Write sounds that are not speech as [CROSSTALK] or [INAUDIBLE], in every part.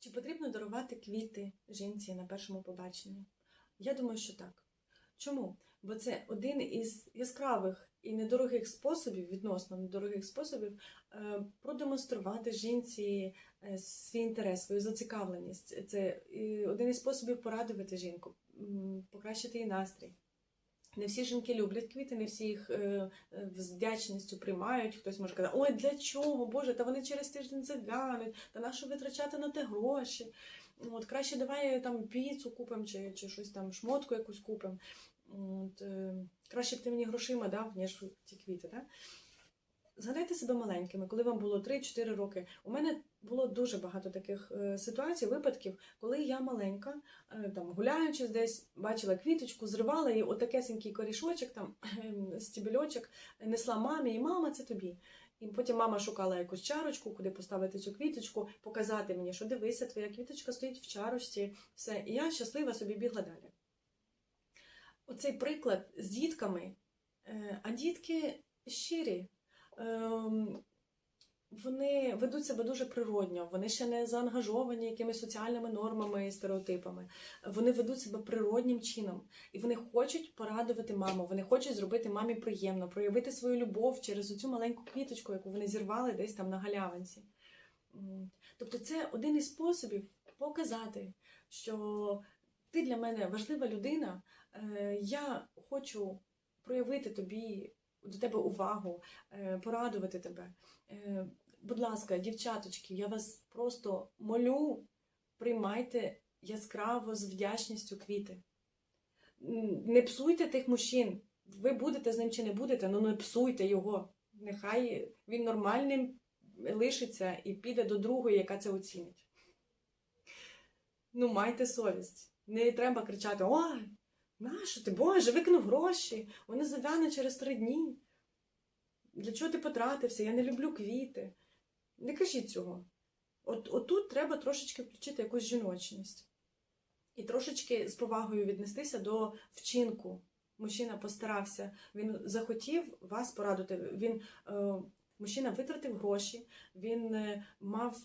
Чи потрібно дарувати квіти жінці на першому побаченні? Я думаю, що так. Чому? Бо це один із яскравих і недорогих способів, відносно недорогих способів, е, продемонструвати жінці е, свій інтерес, свою зацікавленість. Це е, один із способів порадувати жінку, покращити її настрій. Не всі жінки люблять квіти, не всі їх е, е, з вдячністю приймають. Хтось може казати, ой, для чого? Боже, та вони через тиждень заглянуть, та на що витрачати на те гроші? От краще давай там піцу купимо чи, чи щось там, шмотку якусь купимо. От, е, краще б ти мені грошима дав, ніж ті квіти. Да? Згадайте себе маленькими, коли вам було 3-4 роки. У мене було дуже багато таких е, ситуацій, випадків, коли я маленька, е, там гуляючи десь, бачила квіточку, зривала її, отакесенький корішочок, там [CLEARS THROAT] стібельочок, несла мамі, і мама, це тобі. І потім мама шукала якусь чарочку, куди поставити цю квіточку, показати мені, що дивися, твоя квіточка стоїть в чарочці, все. І я щаслива собі бігла далі. Оцей приклад з дітками, е, а дітки щирі. Ем, Вони ведуть себе дуже природньо, вони ще не заангажовані якимись соціальними нормами і стереотипами. Вони ведуть себе природнім чином, і вони хочуть порадувати маму, вони хочуть зробити мамі приємно, проявити свою любов через оцю маленьку квіточку, яку вони зірвали десь там на галявинці. Тобто, це один із способів показати, що ти для мене важлива людина, е, я хочу проявити тобі до тебе увагу, е, порадувати тебе. Е, Будь ласка, дівчаточки, я вас просто молю, приймайте яскраво з вдячністю квіти. Не псуйте тих мужчин. Ви будете з ним чи не будете, ну не псуйте його. Нехай він нормальним лишиться і піде до другої, яка це оцінить. Ну, майте совість. Не треба кричати: Ой, нащо ти, Боже, викинув гроші, вони зав'яне через три дні. Для чого ти потратився? Я не люблю квіти. Не кажіть цього. От, отут треба трошечки включити якусь жіночність. І трошечки з повагою віднестися до вчинку. Мужчина постарався, він захотів вас порадити. Він, е, мужчина витратив гроші, він е, мав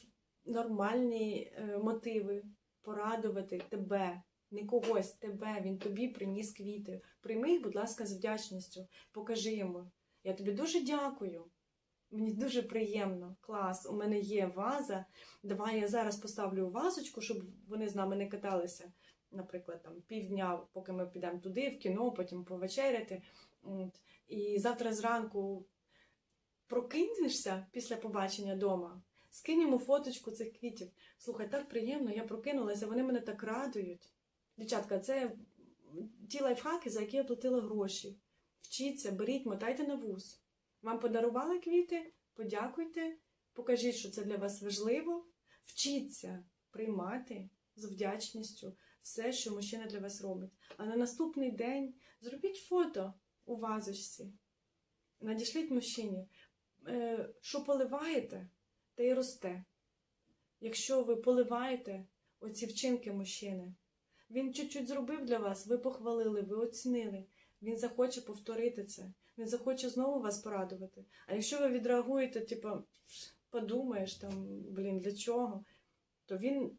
нормальні е, мотиви порадувати тебе, не когось, тебе. Він тобі приніс квіти. Прийми їх, будь ласка, з вдячністю. Покажи йому. Я тобі дуже дякую. Мені дуже приємно. Клас, у мене є ваза. Давай я зараз поставлю вазочку, щоб вони з нами не каталися. Наприклад, там півдня, поки ми підемо туди, в кіно, потім повечеряти. І завтра зранку прокинешся після побачення вдома, скинь йому фоточку цих квітів. Слухай, так приємно, я прокинулася, вони мене так радують. Дівчатка, це ті лайфхаки, за які я платила гроші. Вчіться, беріть, мотайте на вуз. Вам подарували квіти? Подякуйте, покажіть, що це для вас важливо. Вчіться приймати з вдячністю все, що мужчина для вас робить. А на наступний день зробіть фото у вазочці. Надішліть мужчині, Е, що поливаєте, те й росте. Якщо ви поливаєте оці вчинки мужчини, він чуть-чуть зробив для вас, ви похвалили, ви оцінили. Він захоче повторити це, він захоче знову вас порадувати. А якщо ви відреагуєте, типу, подумаєш там, блін, для чого, то він,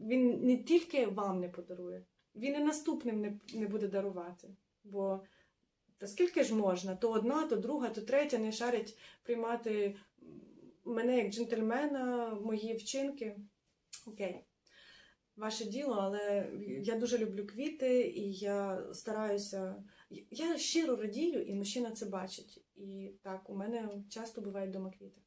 він не тільки вам не подарує, він і наступним не, не буде дарувати. Бо та скільки ж можна? То одна, то друга, то третя не шарять приймати мене як джентльмена, мої вчинки. Окей. Ваше діло, але я дуже люблю квіти, і я стараюся. Я щиро радію, і мужчина це бачить. І так, у мене часто бувають дома квіти.